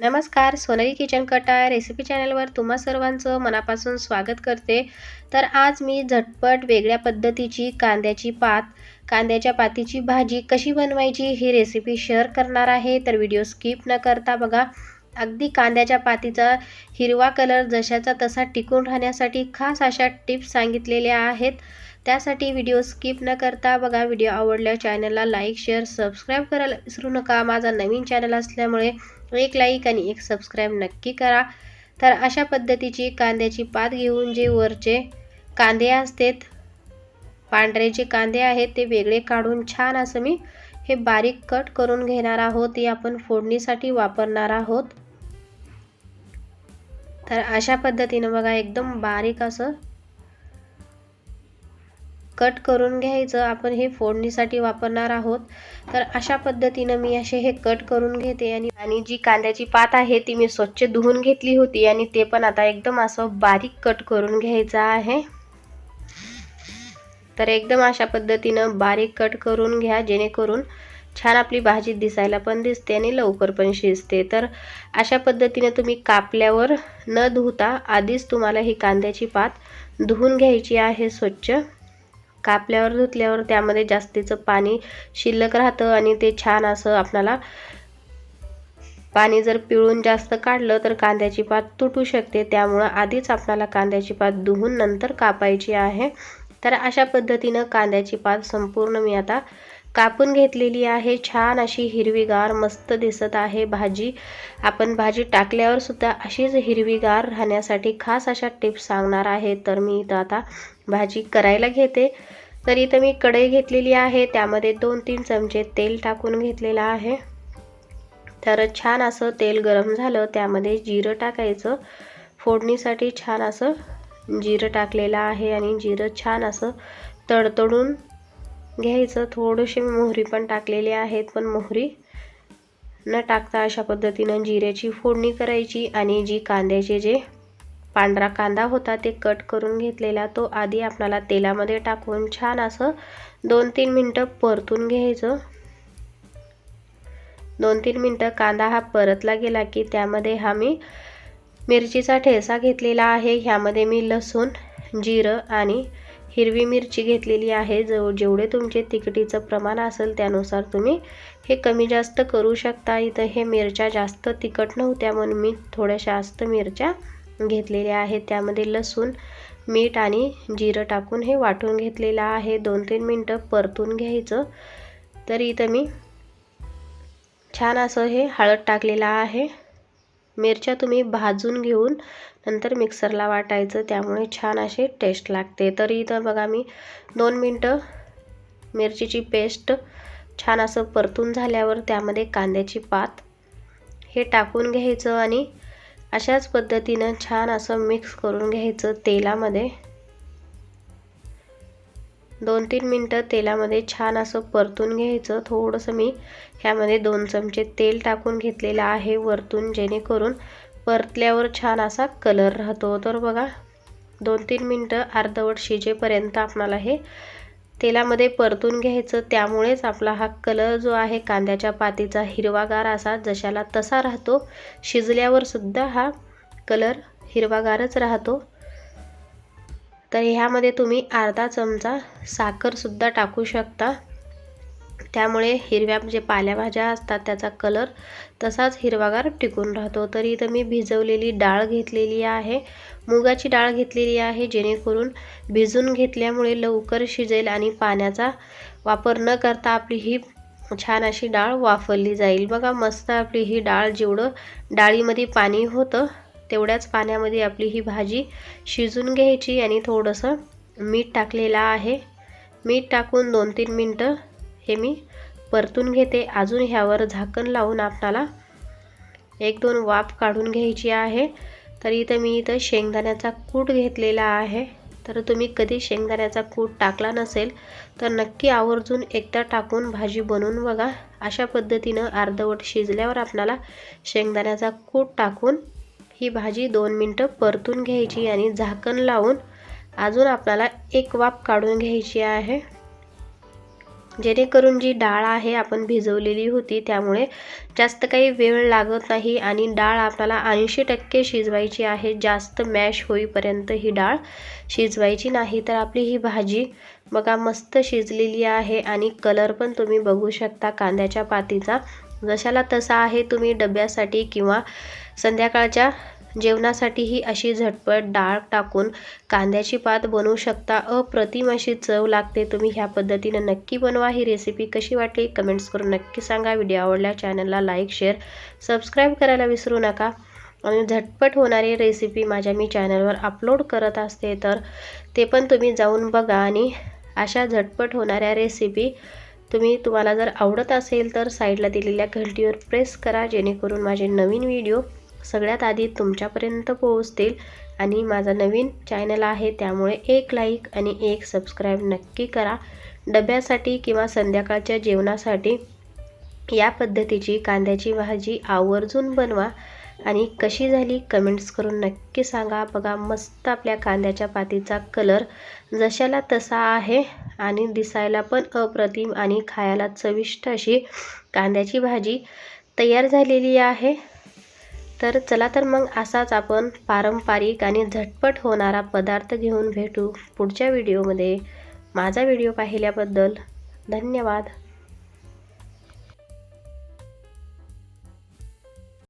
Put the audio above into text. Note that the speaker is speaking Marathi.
नमस्कार सोनली किचन कटाय रेसिपी चॅनलवर तुम्हा सर्वांचं मनापासून स्वागत करते. तर आज मी झटपट वेगळ्या पद्धतीची कांद्याची पात कांद्याच्या पातीची भाजी कशी बनवायची ही रेसिपी शेअर करणार आहे. तर व्हिडिओ स्किप न करता बघा अगदी कांद्याच्या पातीचा हिरवा कलर जशाचा तसा टिकून राहण्यासाठी खास अशा टिप्स सांगितलेल्या आहेत. त्यासाठी व्हिडिओ स्किप न करता बघा व्हिडिओ आवडल्या चॅनलला लाईक शेअर सबस्क्राईब करायला विसरू नका. माझा नवीन चॅनल असल्यामुळे एक लाईक आणि एक सबस्क्राईब नक्की करा. तर अशा पद्धतीची कांद्याची पात घेऊन जे वरचे कांदे असतात पांढरे जे कांदे आहेत ते वेगळे काढून छान असं मी हे बारीक कट करून घेणार आहोत. ते आपण फोडणीसाठी वापरणार आहोत. तर अशा पद्धतीनं बघा एकदम बारीक असं कट करून घ्यायचं. आपण हे फोडणीसाठी वापरणार आहोत. तर अशा पद्धतीनं मी असे हे कट करून घेते आणि आणि जी कांद्याची पात आहे ती मी स्वच्छ धुवून घेतली होती आणि ते पण आता एकदम असं बारीक कट करून घ्यायचं आहे. तर एकदम अशा पद्धतीनं बारीक कट करून घ्या जेणेकरून छान आपली भाजी दिसायला पण दिसते आणि लवकर पण शिजते. तर अशा पद्धतीने तुम्ही कापल्यावर न धुता आधीच तुम्हाला ही कांद्याची पात धुवून घ्यायची आहे स्वच्छ. कापल्यावर धुतल्यावर त्यामध्ये जास्तीचं पाणी शिल्लक राहतं आणि ते छान असं आपल्याला पाणी जर पिळून जास्त काढलं तर कांद्याची पात तुटू शकते. त्यामुळं आधीच आपल्याला कांद्याची पात धुवून नंतर कापायची आहे. तर अशा पद्धतीनं कांद्याची पात संपूर्ण मी आता कापून घेतलेली आहे. छान अशी हिरवीगार मस्त दिसत आहे भाजी. आपण भाजी टाकल्यावर सुद्धा अशीच हिरवीगार राहण्यासाठी खास अशा टिप्स सांगणार आहे. तर मी इथं आता भाजी करायला घेते. तर इथं मी कढई घेतलेली आहे. त्यामध्ये दोन तीन चमचे तेल टाकून घेतलेलं आहे. तर छान असं तेल गरम झालं. त्यामध्ये जिरं टाकायचं. फोडणीसाठी छान असं जिरं टाकलेलं आहे आणि जिरं छान असं तडतडून घ्यायचं. थोडीशी मोहरी पण टाकलेली आहेत पण मोहरी न टाकता अशा पद्धतीनं जिऱ्याची फोडणी करायची आणि जी कांद्याचे जे पांढरा कांदा होता ते कट करून घेतलेला तो आधी आपल्याला तेलामध्ये टाकून छान असं दोन तीन मिनटं परतून घ्यायचं. दोन तीन मिनटं कांदा हा परतला गेला की त्यामध्ये हा मी मिरचीचा ठेसा घेतलेला आहे. ह्यामध्ये मी लसूण जिरं आणि हिरवी मिरची घेतलेली आहे. जव जेवढे तुमचे तिखटीचं प्रमाण असेल त्यानुसार तुम्ही हे कमी जास्त करू शकता. इथं हे मिरच्या जास्त तिखट नव्हत्या म्हणून मी थोड्याशा जास्त मिरच्या घेतलेल्या आहेत. त्यामध्ये लसूण मीठ आणि जिरं टाकून हे वाटून घेतलेलं आहे. दोन तीन मिनटं परतून घ्यायचं. तर इथं मी छान असं हे हळद टाकलेलं आहे. मिरच्या तुम्ही भाजून घेऊन नंतर मिक्सरला वाटायचं त्यामुळे छान असे टेस्ट लागते. तरी इथं बघा मी दोन मिनटं मिरचीची पेस्ट छान असं परतून झाल्यावर त्यामध्ये कांद्याची पात हे टाकून घ्यायचं आणि अशाच पद्धतीनं छान असं मिक्स करून घ्यायचं तेलामध्ये. दोन तीन मिनटं तेलामध्ये छान असं परतून घ्यायचं. थोडंसं मी ह्यामध्ये दोन चमचे तेल टाकून घेतलेलं आहे वरतून जेणेकरून परतल्यावर छान असा कलर राहतो. तर बघा दोन तीन मिनटं अर्धवट शिजेपर्यंत आपणाला हे तेलामध्ये परतून घ्यायचं. त्यामुळेच आपला हा कलर जो आहे कांद्याच्या पातीचा हिरवागार असा जशाला तसा राहतो शिजल्यावर सुद्धा हा कलर हिरवागारच राहतो. तर ह्यामध्ये तुम्ही अर्धा चमचा साखरसुद्धा टाकू शकता. त्यामुळे हिरव्या म्हणजे जे पाल्याभाज्या असतात त्याचा कलर तसाच हिरवागार टिकून राहतो. तर इथं मी भिजवलेली डाळ घेतलेली आहे. मुगाची डाळ घेतलेली आहे जेणेकरून भिजून घेतल्यामुळे लवकर शिजेल आणि पाण्याचा वापर न करता आपली ही छान अशी डाळ वाफरली जाईल. बघा मस्त आपली ही डाळ जेवढं डाळीमध्ये पाणी होतं तेवढ्याच पाण्यामध्ये आपली ही भाजी शिजून घ्यायची आणि थोडंसं मीठ टाकलेलं आहे. मीठ टाकून दोन तीन मिनटं हे मी परतून घेते. अजून ह्यावर झाकण लावून आपणाला एक दोन वाफ काढून घ्यायची आहे. तर इथं मी इथं शेंगदाण्याचा कूट घेतलेला आहे. तर तुम्ही कधी शेंगदाण्याचा कूट टाकला नसेल तर नक्की आवर्जून एकदा टाकून भाजी बनवून बघा. अशा पद्धतीनं अर्धवट शिजल्यावर आपल्याला शेंगदाण्याचा कूट टाकून ही भाजी दोन मिनटं परतून घ्यायची आणि झाकण लावून अजून आपल्याला एक वाफ काढून घ्यायची आहे. जेणेकरून जी डाळ आहे आपण भिजवलेली होती त्यामुळे जास्त काही वेळ लागत नाही आणि डाळ आपल्याला ऐंशी टक्के शिजवायची आहे. जास्त मॅश होईपर्यंत ही डाळ शिजवायची नाही. तर आपली ही भाजी बघा मस्त शिजलेली आहे आणि कलर पण तुम्ही बघू शकता. कांद्याच्या पातीचा जशाला तसा आहे तुम्ही डब्यासाठी किंवा संध्याकाळच्या जेवणासाठी ही अशी झटपट डाळ टाकून कांद्याची पात बनवू शकता. अप्रतिम अशी चव लागते. तुम्ही ह्या पद्धतीनं नक्की बनवा. ही रेसिपी कशी वाटली? कमेंट्स करून नक्की सांगा. व्हिडिओ आवडल्या चॅनलला लाईक शेअर सबस्क्राईब करायला विसरू नका. आणि झटपट होणारी रेसिपी माझ्या मी चॅनलवर अपलोड करत असते तर ते पण तुम्ही जाऊन बघा. आणि अशा झटपट होणाऱ्या रेसिपी तुम्ही तुम्हाला जर आवडत असेल तर साईडला दिलेल्या घंटीवर प्रेस करा. जेणेकरून माझे नवीन व्हिडिओ सगळ्यात आधी तुमच्यापर्यंत पोहोचतील आणि माझा नवीन चॅनल आहे त्यामुळे एक लाईक आणि एक सबस्क्राईब नक्की करा. डब्यासाठी किंवा संध्याकाळच्या जेवणासाठी या पद्धतीची कांद्याची भाजी आवर्जून बनवा आणि कशी झाली कमेंट्स करून नक्की सांगा. बघा मस्त आपल्या कांद्याच्या पातीचा कलर जशाला तसा आहे आणि दिसायला पण अप्रतिम आणि खायला चविष्ट अशी कांद्याची भाजी तयार झालेली आहे. तर चला तर मग असाच आपण पारंपरिक आणि झटपट होणारा पदार्थ घेऊन भेटू पुढच्या व्हिडिओमध्ये. माझा व्हिडिओ पाहिल्याबद्दल धन्यवाद.